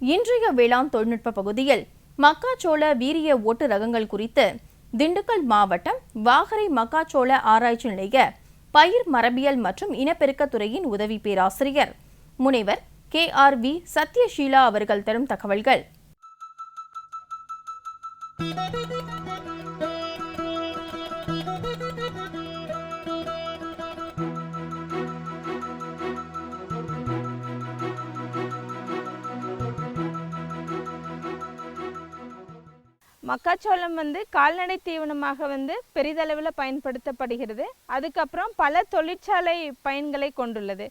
இன்றைய வேளாண் தொழில்நுட்ப பகுதியில் மக்காச்சோள வீரிய ஓட்டு ரகங்கள் குறித்து திண்டுக்கல் மாவட்டம் வாகரை மக்காச்சோள ஆராய்ச்சி நிலைய பயிர் மரபியல் மற்றும் இனப்பெருக்கத் துறையின் உதவி பேராசிரியர் முனைவர் கே ஆர் வி சத்யஷீலா அவர்கள் தரும் தகவல்கள். மக்காச்சோளம் வந்து கால்நடை தீவனமாக வந்து பெரிதளவில் பயன்படுத்தப்படுகிறது. அதுக்கப்புறம் பல தொழிற்சாலை பயன்களை கொண்டுள்ளது.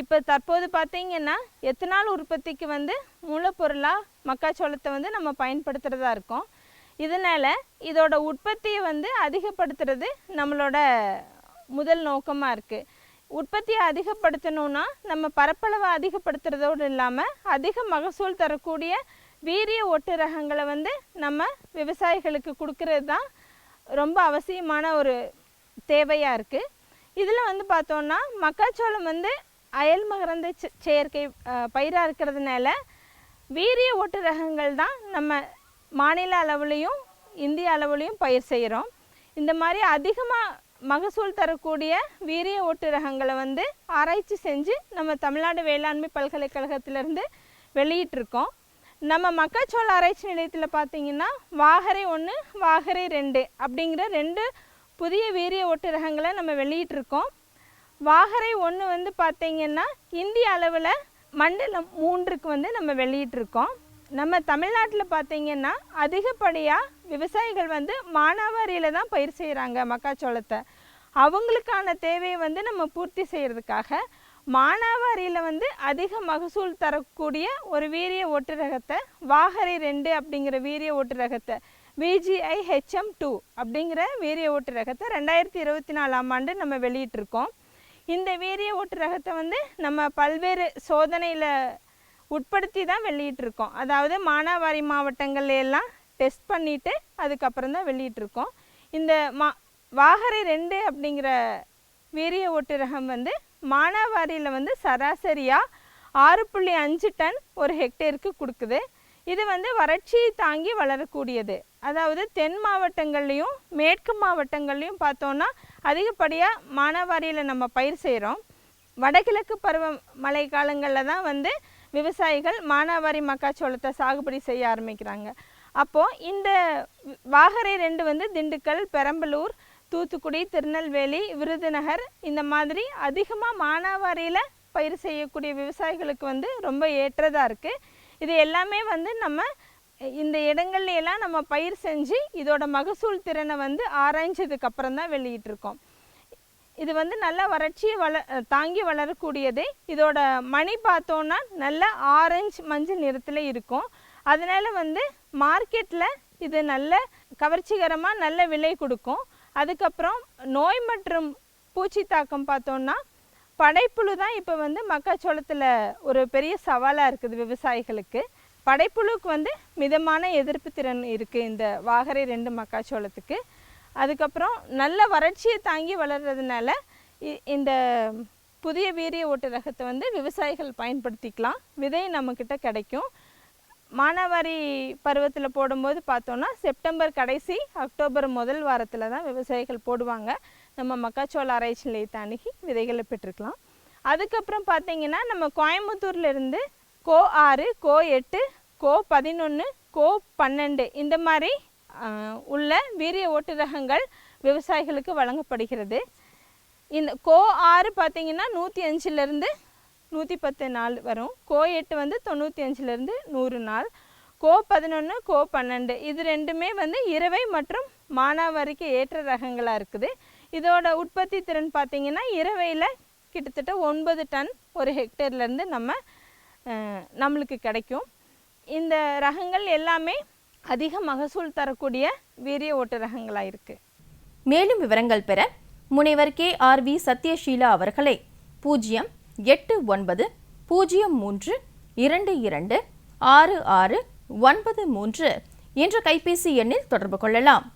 இப்போ தற்போது பார்த்தீங்கன்னா எத்தனால் உற்பத்திக்கு வந்து மூலப்பொருளாக மக்காச்சோளத்தை வந்து நம்ம பயன்படுத்துகிறதா இருக்கோம். இதனால் இதோட உற்பத்தியை வந்து அதிகப்படுத்துறது நம்மளோட முதல் நோக்கமாக இருக்குது உற்பத்தியை அதிகப்படுத்தணும்னா நம்ம பரப்பளவை அதிகப்படுத்துறதோடு இல்லாமல் அதிக மகசூல் தரக்கூடிய வீரிய ஒட்டுரகங்களை வந்து நம்ம விவசாயிகளுக்கு கொடுக்கறது தான் ரொம்ப அவசியமான ஒரு தேவையாக இருக்குது இதில் வந்து பார்த்தோன்னா மக்காச்சோளம் வந்து அயல் மகரந்த செ- செயற்கை பயிராக இருக்கிறதுனால வீரிய ஒட்டு ரகங்கள் தான் நம்ம மாநில அளவுலேயும் இந்திய அளவுலேயும் பயிர் செய்கிறோம் இந்த மாதிரி அதிகமாக மகசூல் தரக்கூடிய வீரிய ஓட்டு ரகங்களை வந்து ஆராய்ச்சி செஞ்சு நம்ம தமிழ்நாடு வேளாண்மை பல்கலைக்கழகத்திலேருந்து வெளியிட்டிருக்கோம். நம்ம மக்காச்சோள ஆராய்ச்சி நிலையத்தில் பார்த்தீங்கன்னா வாகரை ஒன்று வாகரை ரெண்டு அப்படிங்கிற ரெண்டு புதிய வீரிய ஓட்டு ரகங்களை நம்ம வெளியிட்டிருக்கோம். வாகரை ஒன்று வந்து பார்த்திங்கன்னா இந்திய அளவில் மண்டலம் மூன்றுக்கு வந்து நம்ம வெளியிட்டிருக்கோம். நம்ம தமிழ்நாட்டில் பார்த்திங்கன்னா அதிகப்படியாக விவசாயிகள் வந்து மானாவாரியில் தான் பயிர் செய்கிறாங்க மக்காச்சோளத்தை. அவங்களுக்கான தேவையை வந்து நம்ம பூர்த்தி செய்கிறதுக்காக மானாவாரியில் வந்து அதிக மகசூல் தரக்கூடிய ஒரு வீரிய ஒட்டு ரகத்தை வாகரை ரெண்டு அப்படிங்கிற வீரிய ஒட்டு ரகத்தை விஜிஐ ஹெச்எம் டூ அப்படிங்கிற வீரிய ஓட்டு ரகத்தை ரெண்டாயிரத்தி இருபத்தி நாலாம் ஆண்டு நம்ம வெளியிட்டிருக்கோம். இந்த வீரிய ஓட்டு ரகத்தை வந்து நம்ம பல்வேறு சோதனையில் உட்படுத்தி தான் வெளியிட்டிருக்கோம். அதாவது மானாவாரி மாவட்டங்கள்ல எல்லாம் டெஸ்ட் பண்ணிவிட்டு அதுக்கப்புறம் தான் வெளியிட்டிருக்கோம். இந்த மா வாகரை ரெண்டு அப்படிங்கிற வீரிய ஓட்டு ரகம் வந்து மானாவாரியில் வந்து சராசரியாக ஆறு புள்ளி அஞ்சு டன் ஒரு ஹெக்டேருக்கு கொடுக்குது. இது வந்து வறட்சியை தாங்கி வளரக்கூடியது. அதாவது தென் மாவட்டங்கள்லேயும் மேற்கு மாவட்டங்கள்லேயும் பார்த்தோன்னா அதிகப்படியாக மானாவாரியில் நம்ம பயிர் செய்கிறோம் வடகிழக்கு பருவ மழை காலங்களில் தான் வந்து விவசாயிகள் மானாவாரி மக்காச்சோளத்தை சாகுபடி செய்ய ஆரம்பிக்கிறாங்க. அப்போது இந்த வாகரை ரெண்டு வந்து திண்டுக்கல் பெரம்பலூர் தூத்துக்குடி திருநெல்வேலி விருதுநகர் இந்த மாதிரி அதிகமாக மானாவாரியில் பயிர் செய்யக்கூடிய விவசாயிகளுக்கு வந்து ரொம்ப ஏற்றதாக இருக்குது இது எல்லாமே வந்து நம்ம இந்த இடங்கள்லாம் நம்ம பயிர் செஞ்சு இதோட மகசூல் திறனை வந்து ஆராய்ஞ்சதுக்கு அப்புறம் தான் வெளியிட்டிருக்கோம். இது வந்து நல்ல வறட்சியை வள தாங்கி வளரக்கூடியது. இதோட மணி பார்த்தோன்னா நல்ல ஆரஞ்சு மஞ்சள் நிறத்தில் இருக்கும். அதனால் வந்து மார்க்கெட்டில் இது நல்ல கவர்ச்சிகரமாக நல்ல விலை கொடுக்கும். அதுக்கப்புறம் நோய் மற்றும் பூச்சி தாக்கம் பார்த்தோன்னா படைப்புழு தான் இப்போ வந்து மக்காச்சோளத்தில் ஒரு பெரிய சவாலாக இருக்குது விவசாயிகளுக்கு. படைப்புழுக்கு வந்து மிதமான எதிர்ப்பு திறன் இருக்குது இந்த வாகரை ரெண்டு மக்காச்சோளத்துக்கு. அதுக்கப்புறம் நல்ல வறட்சியை தாங்கி வளர்றதுனால இ- இந்த புதிய வீரிய ஓட்டு ரகத்தை வந்து விவசாயிகள் பயன்படுத்திக்கலாம். விதை நம்மக்கிட்ட கிடைக்கும். மானாவாரி பருவத்தில் போடும்போது பார்த்தோன்னா செப்டம்பர் கடைசி அக்டோபர் முதல் வாரத்தில் தான் விவசாயிகள் போடுவாங்க. நம்ம மக்காச்சோள ஆராய்ச்சி நிலையத்தை அணுகி விதைகளை பெற்றுக்கலாம். அதுக்கப்புறம் பார்த்தீங்கன்னா நம்ம கோயம்புத்தூர்லேருந்து கோ ஆறு கோ எட்டு கோ பதினொன்று கோ பன்னெண்டு இந்த மாதிரி உள்ள வீரிய ஓட்டு ரகங்கள் விவசாயிகளுக்கு வழங்கப்படுகிறது. இந்த கோ ஆறு பார்த்தீங்கன்னா நூற்றி அஞ்சுலேருந்து நூற்றி பத்து நாள் வரும். கோ எட்டு வந்து தொண்ணூற்றி அஞ்சுலேருந்து நூறு நாள். கோ பதினொன்று கோ பன்னெண்டு. இது ரெண்டுமே வந்து இரவை மற்றும் மானாவாரிக்கு ஏற்ற ரகங்களாக இருக்குது. இதோட உற்பத்தி திறன் பார்த்திங்கன்னா இரவையில் கிட்டத்தட்ட ஒன்பது டன் ஒரு ஹெக்டேர்லேருந்து நம்ம நம்மளுக்கு கிடைக்கும். இந்த ரகங்கள் எல்லாமே அதிக மகசூல் தரக்கூடிய வீரிய ஓட்டு ரகங்களாக இருக்குது மேலும் விவரங்கள் பெற முனைவர் கே ஆர் வி சத்யஷீலா அவர்களை பூஜ்ஜியம் எட்டு ஒன்பது பூஜ்ஜியம் மூன்று இரண்டு இரண்டு ஆறு ஆறு ஒன்பது மூன்று என்ற கைபேசி எண்ணில் தொடர்பு கொள்ளலாம்.